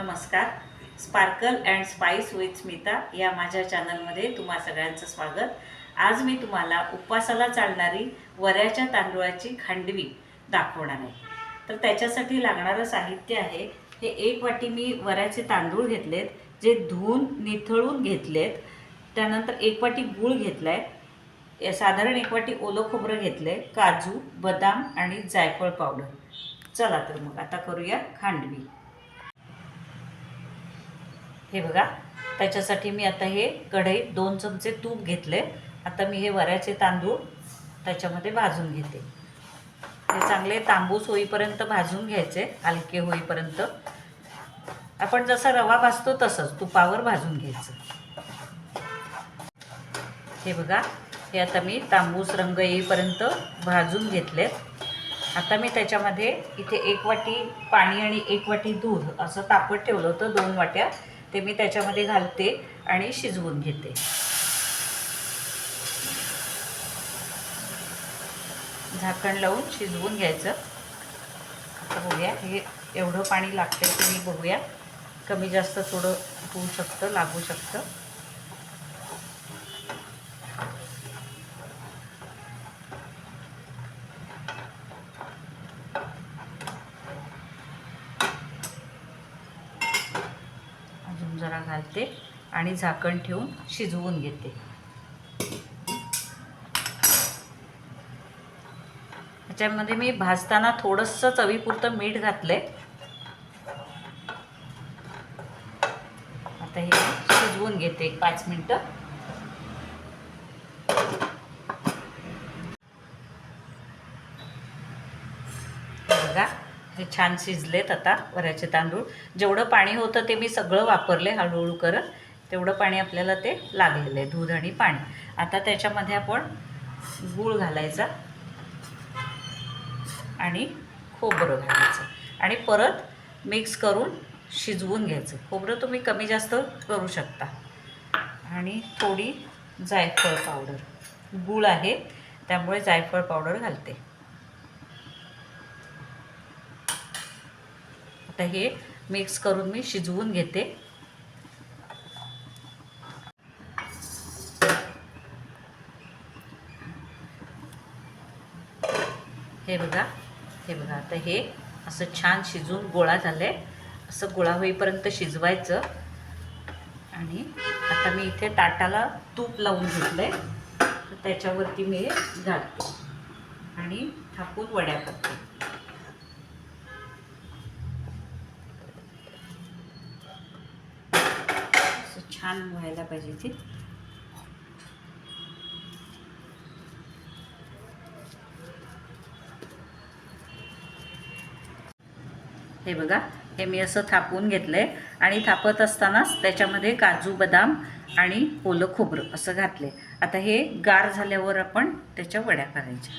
नमस्कार. Sparkle and spice with Smita या माझ्या चॅनलमध्ये तुम्हा सगळ्यांचं स्वागत. आज मी तुम्हाला उपवासाला चालणारी वऱ्याच्या तांदूळाची खांडवी दाखवणार आहे. तर त्याच्यासाठी लागणारं साहित्य आहे हे एक वाटी मी वऱ्याचे तांदूळ घेतलेत जे धुवून निथळून घेतलेत. त्यानंतर एक वाटी गूळ घेतला आहे साधारण एक वाटी ओलं खोबरं घेतलं आहे काजू बदाम आणि जायफळ पावडर. चला तर मग आता करूया खांडवी. हे बघा. त्याच्यासाठी मी आता हे कढईत दोन चमचे तूप घेतले. आता मी हे वऱ्याचे तांदूळ त्याच्यामध्ये भाजून घेते. हे चांगले तांबूस होईपर्यंत भाजून घ्यायचे हलके होईपर्यंत. आपण जसा रवा भाजतो तसंच तुपावर भाजून घ्यायचं. हे बघा हे आता मी तांबूस रंग येईपर्यंत भाजून घेतलेत आता मी त्याच्यामध्ये इथे एक वाटी पाणी आणि एक वाटी दूध असं तापत ठेवलं होतं दोन वाट्या. ते मी त्याच्यामध्ये घालते आणि शिजवून घेते. झाकण लावून शिजवून घ्यायचं. आता बघूया हे एवढं पाणी लागतं तुम्ही बघूया. कमी जास्त थोडं होऊ शकतं लागू शकतं. अजून जरा घालते आणि झाकण ठेवून शिजवून घेते. त्याच्यामध्ये मी भाजताना थोडंसं चवीपुरतं मीठ घातलं आहे आता हे शिजवून घेते एक पाच मिनटं बघा हे छान शिजलेत आता वऱ्याचे तांदूळ. जेवढं पाणी होतं ते मी सगळं वापरले हळूहळू करत. तेवढं पाणी आपल्याला ते लागलेलं आहे दूध आणि पाणी. आता त्याच्यामध्ये आपण गूळ घालायचा आणि खोबरं घालायचं. आणि परत मिक्स करून शिजवून घ्यायचं. खोबरं तुम्ही कमी जास्त करू शकता. आणि थोडी जायफळ पावडर. गूळ आहे त्यामुळे जायफळ पावडर घालते. आता हे मिक्स करून मी शिजवून घेते. हे बघा हे बघा आता हे असं छान शिजून गोळा झालं आहे असं गोळा होईपर्यंत शिजवायचं. आणि आता मी इथे ताटाला तूप लावून घेतलं आहे तर त्याच्यावरती मी हे घालते. आणि थापून वड्या करते. छान व्हायला पाहिजे ते. हे बघा हे मी असं थापून घेतलं आहे आणि थापत असतानाच त्याच्यामध्ये काजू बदाम आणि ओलं खोबरं असं घातलं आहे आता हे गार झाल्यावर आपण त्याच्या वड्या करायच्या.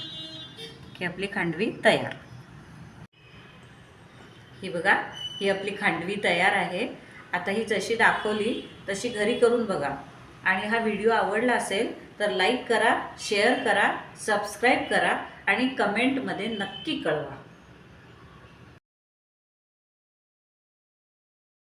की आपली खांडवी तयार. ही बघा ही आपली खांडवी तयार आहे. आता ही जशी दाखवली तशी घरी करून बघा. आणि हा व्हिडिओ आवडला असेल तर लाईक करा शेअर करा सबस्क्राईब करा आणि कमेंटमध्ये नक्की कळवा.